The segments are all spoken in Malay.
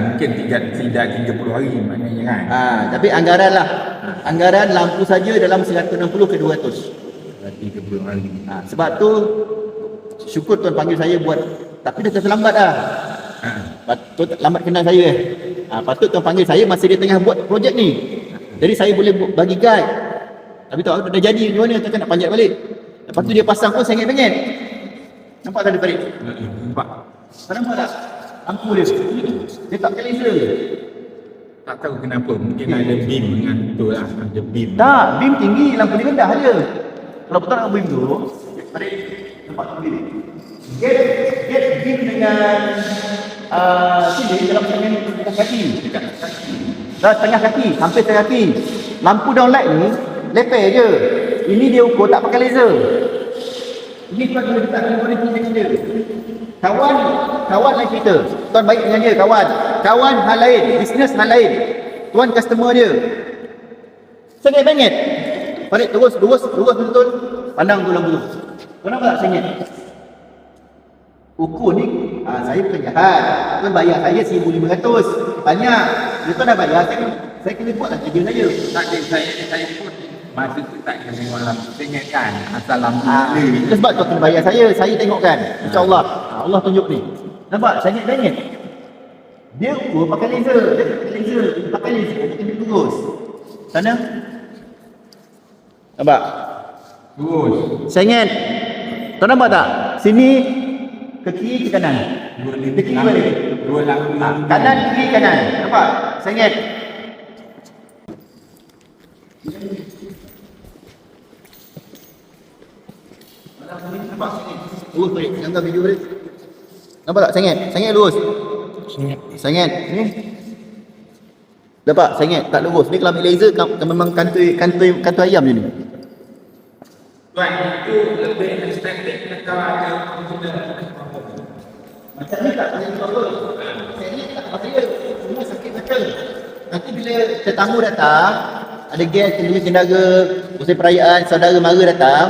Mungkin tidak tidak 30 hari maknanya kan. Ha, tapi anggaran lah. Anggaran lampu saja dalam 160 ke 200. Berarti 30 hari. Ha, sebab tu syukur tuan panggil saya buat tapi dah terlambat dah. Ha. Patut lambat kenal saya eh. Ha, patut tuan panggil saya masa dia tengah buat projek ni. Jadi saya boleh bagi guide. Tapi tak dah jadi macam mana takkan nak panjat balik. Lepas tu dia pasang pun sengit-bengit. Nampak tak dia balik? Nampak? Tak nampak tak? Lampu dia. Dia tak laser. Tak tahu kenapa. Mungkin ada beam dengan tu lah. Ada beam. Tak, beam tinggi, lampu dia rendah je. Kalau betul nak beam tu, balik nampak lampu dia. Get, get beam dengan uh, sini dalam dengan dekat kaki. Dekat kaki. Dah tengah kaki, hampir tengah kaki. Lampu downlight ni leper je. Ini dia ukur tak pakai laser. Ini tuan boleh letak dengan dia. Kawan, kawan lain cerita. Tuan baik dengan dia, kawan. Kawan hal lain, bisnes hal lain. Tuan customer dia. Sengit bengit. Balik terus, terus, terus betul. Pandang tu lampu tu. Kau nampak tak sengit? Ukur ni, ah, saya bukan jahat. Tuan bayar saya RM1,500. Banyak. Dia tuan dah bayar, saya, saya kena buat lah kerja saya. Tak ada saya saya pun masa tu tak kena tengok lampu sengit kan. Asal lampu Ah, itu sebab tuan kena bayar saya. Saya tengokkan. InsyaAllah. Ah, Allah tunjuk ni. Nampak? Sengit bengit. Dia ukur pakai laser. Dia pakai laser. Dia pakai laser. Dia kena lurus. Sana. Nampak? Terus. Sengit. Tuan nampak tak? Sini ke kiri ke kanan. Dua Ke kiri balik. Dua lampu Ah, lampu. kanan kiri kanan. Nampak? Sengit. Nampak sengit. Lurus balik. Jangan video balik. Nampak tak sengit? Sengit lurus. Sengit. Sengit. Ni. Nampak? Sengit. Tak lurus. Ni kalau ambil laser kam- kam- memang kantoi kantoi kantoi ayam je ni. Tuan itu lebih estetik kalau ada fungsional. Macam ni tak boleh apa. Sengit tak bahaya. Cuma sakit mata. Nanti bila tetamu datang, ada guest, kenduri kendara, usai perayaan, saudara mara datang,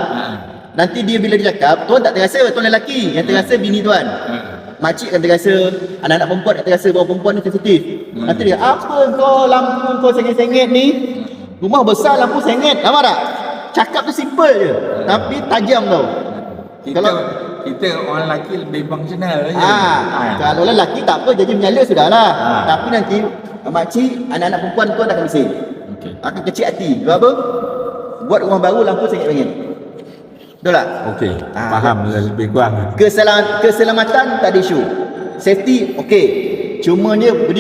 nanti dia bila dia cakap, tuan tak terasa, tuan lelaki, yang terasa bini tuan. Makcik kan terasa, anak-anak perempuan tak terasa bahawa perempuan ni sensitif. Nanti dia, apa kau lampu kau sengit-sengit ni? Rumah besar lampu sengit, nampak tak? Cakap tu simple je, tapi tajam tau. Kita Kalau- kita orang lelaki lebih fungsional aja. Ah, kalau lelaki tak apa jadi menyala sudahlah. Ah. Tapi nanti makcik anak-anak perempuan tuan akan bising. Okey. Akan kecil hati. Sebab apa? Buat rumah baru lampu sengit bengit. Betul tak? Okey, Ah, faham lebih kurang. Keselam, keselamatan tak ada isu. Safety okey. Cumanya